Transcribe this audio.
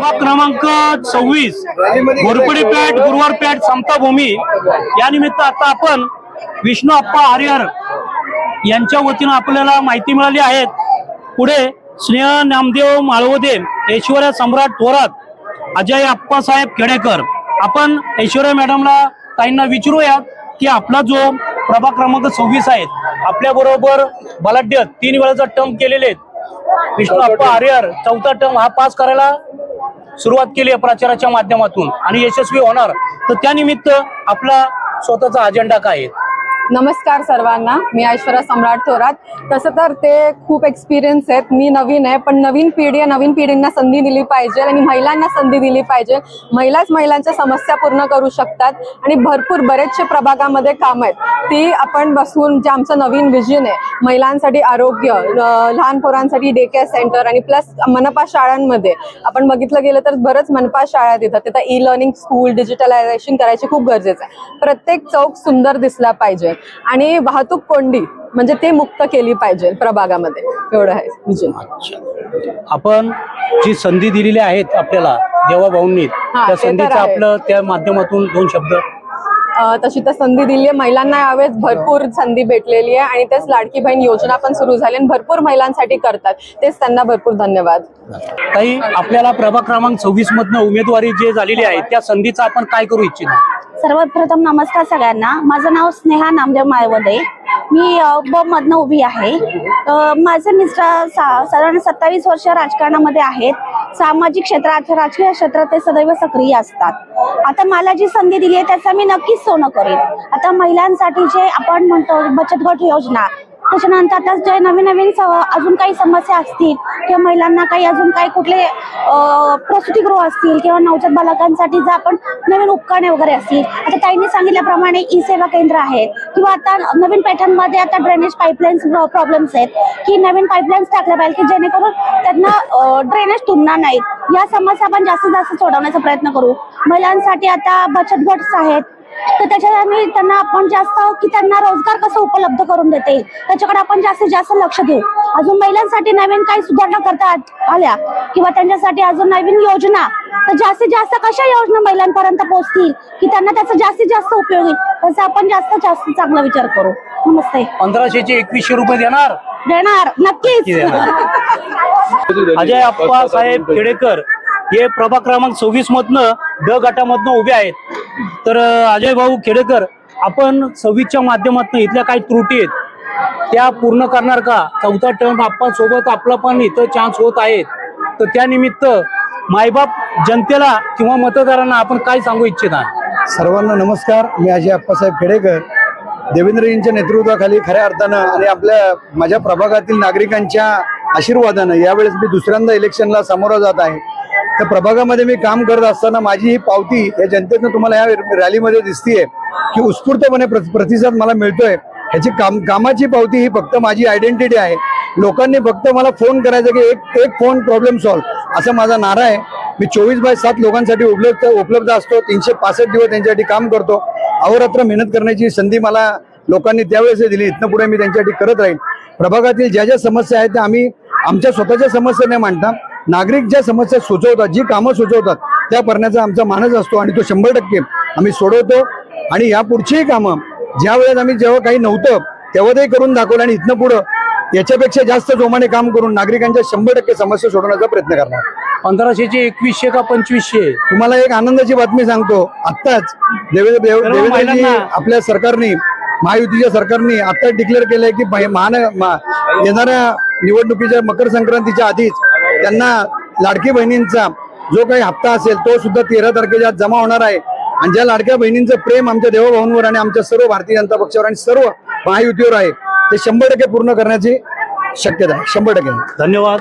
प्रभाग क्रमांक सव्वीस घोरपडी पेठ गुरुवार पेठ समता भूमी या निमित्त आता आपण विष्णू आप्पा आर्यर यांच्या वतीनं आपल्याला माहिती मिळाली आहे. पुढे स्नेह नामदेव माळवदे ऐश्वर्या सम्राट थोरात अजय अप्पासाहेब खेडेकर. आपण ऐश्वर्या मॅडमला ताईंना विचारूयात की आपला जो प्रभाग क्रमांक सव्वीस आहे आपल्या बरोबर बलाढ्य तीन वेळाचा टर्म केलेले आहेत. विष्णू आप्पा आर्यर चौथा टर्म हा पास करायला सुरुवात केली आहे प्रचाराच्या माध्यमातून आणि यशस्वी होणार तर त्यानिमित्त आपला स्वतःचा अजेंडा काय आहे? नमस्कार सर्वांना. मी ऐश्वर्या सम्राट थोरात. तसं तर ते खूप एक्सपिरियन्स आहेत. मी नवीन आहे पण नवीन पिढी आहे. नवीन पिढींना संधी दिली पाहिजे आणि महिलांना संधी दिली पाहिजे. महिलाच महिलांच्या समस्या पूर्ण करू शकतात आणि भरपूर बरेचसे प्रभागामध्ये काम आहेत. ती आपण बसून जे आमचं नवीन विजन आहे महिलांसाठी आरोग्य लहान पोरांसाठी डे केअर सेंटर आणि प्लस मनपा शाळांमध्ये. आपण बघितलं गेलं तर बरंच मनपा शाळा देतात. तिथं ई लर्निंग स्कूल डिजिटलायझेशन करायची खूप गरजेचं आहे. प्रत्येक चौक सुंदर दिसला पाहिजे. आणि वाहतूक कोंडी म्हणजे ते मुक्त केली पाहिजे प्रभागामध्ये. एवढं आहे विजन आपण जी संधी दिलेली आहेत आपल्याला देवाभाऊंनी त्या संधीचं. आपलं त्या माध्यमातून दोन शब्द तशी तर संधी दिली आहे. महिलांना यावेळेस भरपूर संधी भेटलेली आहे आणि तेच लाडकी बहीण योजना पण सुरू झाली आणि भरपूर महिलांसाठी करतात. तेच त्यांना भरपूर धन्यवाद. काही आपल्याला प्रभाग क्रमांक सव्वीस मधनं उमेदवारी जे झालेली आहे त्या संधीचा आपण काय करू इच्छिता? सर्वात प्रथम नमस्कार सगळ्यांना. माझं नाव स्नेहा नामदेव माळवदे. मी ब मधनं उभी आहे. माझे मिस्टर सा साधारण सत्तावीस वर्ष राजकारणामध्ये आहेत. सामाजिक क्षेत्रात राजकीय क्षेत्रात ते सदैव सक्रिय असतात. आता मला जी संधी दिली आहे त्याचं मी नक्कीच सोनं करेन. आता महिलांसाठी जे आपण म्हणतो बचत गट योजना त्याच्यानंतर आता जे नवीन नवीन स- अजून काही समस्या असतील किंवा महिलांना काही अजून काही कुठले प्रसूतीगृह असतील किंवा नवजात बालकांसाठी जर आपण नवीन उपकरणे वगैरे असतील. आता ताईंनी सांगितल्याप्रमाणे ई सेवा केंद्र आहेत. किंवा आता नवीन पॅटर्नमध्ये आता ड्रेनेज पाईपलाईन्स प्रॉब्लेम्स आहेत. की नवीन पाईपलाईन्स टाकल्या पाहिजे की जेणेकरून त्यांना ड्रेनेज तुंबणार नाहीत. या समस्या आपण जास्तीत जास्त सोडवण्याचा प्रयत्न करू. महिलांसाठी आता बचत गट आहेत. तर त्याच्यात आम्ही त्यांना आपण जास्त की त्यांना रोजगार कसं उपलब्ध करून देता येईल? त्याच्याकडे आपण जास्तीत जास्त लक्ष देऊ. अजून महिलांसाठी नवीन काही सुधारणा करता आल्या किंवा त्यांच्यासाठी अजून नवीन योजना तर जास्तीत जास्त कशा योजना महिलांपर्यंत पोहोचतील की त्यांना त्याचा जास्तीत जास्त उपयोग येईल त्याचा आपण जास्त जास्त चांगला विचार करू. नमस्ते. पंधराशेचे एकवीसशे रुपये देणार? देणार नक्कीच? अजय अप्पा साहेब खेडेकर हे प्रभाग क्रमांक सव्वीस मधनं ड गटामधनं उभे आहेत. तर अजय भाऊ खेडेकर आपण सव्वीसच्या माध्यमातून इथल्या काही त्रुटी आहेत. त्या पूर्ण करणार का? चौथा टर्म आपण सोबत आपला पण इथं चान्स होत आहेत. तर त्यानिमित्त मायबाप जनतेला किंवा मतदारांना आपण काय सांगू इच्छिता? सर्वांना नमस्कार. मी अजय अप्पासाहेब खेडेकर. देवेंद्रजींच्या नेतृत्वाखाली खऱ्या अर्थानं आणि आपल्या माझ्या प्रभागातील नागरिकांच्या आशीर्वादानं यावेळेस मी दुसऱ्यांदा इलेक्शनला सामोरं जात आहे. तर प्रभागामध्ये मी काम करत असताना माझी ही पावती या जनतेनं तुम्हाला या रॅलीमध्ये दिसतीये की उत्स्फूर्तपणे प्रतिसाद मला मिळतोय. ह्याची काम कामाची पावती ही फक्त माझी आयडेंटिटी आहे. लोकांनी फक्त मला फोन करायचा की एक एक फोन प्रॉब्लेम सॉल्व्ह असा माझा नारा आहे. मी चोवीस बाय सात लोकांसाठी उपलब्ध उपलब्ध असतो. तीनशे पासष्ट दिवस त्यांच्यासाठी काम करतो. अहोरात्र मेहनत करण्याची संधी मला लोकांनी त्यावेळेस दिली. इथनं पुढे मी त्यांच्यासाठी करत राहील. प्रभागातील ज्या ज्या समस्या आहेत त्या आम्ही आमच्या स्वतःच्या समस्या नाही मांडता. नागरिक ज्या समस्या सुचवतात जी कामं सुचवतात त्या करण्याचा आमचा मानस असतो आणि तो शंभर टक्के आम्ही सोडवतो. आणि या पुढचीही कामं ज्या वेळेस आम्ही जेव्हा काही नव्हतं तेव्हा ते करून दाखवलं आणि इथनं पुढं याच्यापेक्षा जास्त जोमाने काम करून नागरिकांच्या शंभर टक्के समस्या सोडवण्याचा प्रयत्न करणार. पंधराशेचे एकवीसशे का पंचवीसशे? तुम्हाला एक आनंदाची बातमी सांगतो. आत्ताच देवेंद्र देव- सर्व देवेंद्रजी महिलांना- आपल्या सरकारने महायुतीच्या सरकारने आता डिक्लेअर केलंय की महा- महान येणाऱ्या निवडणुकीच्या मकर संक्रांतीच्या आधीच त्यांना लाडकी बहिणींचा जो काही हप्ता असेल तो सुद्धा तेरा तारखेच्या जमा होणार आहे. आणि ज्या लाडक्या बहिणींचं प्रेम आमच्या देवभाऊंवर आणि आमच्या सर्व भारतीय जनता पक्षावर आणि सर्व महायुतीवर आहे ते शंभर टक्के पूर्ण करण्याची शक्यता आहे. शंभर टक्के. धन्यवाद.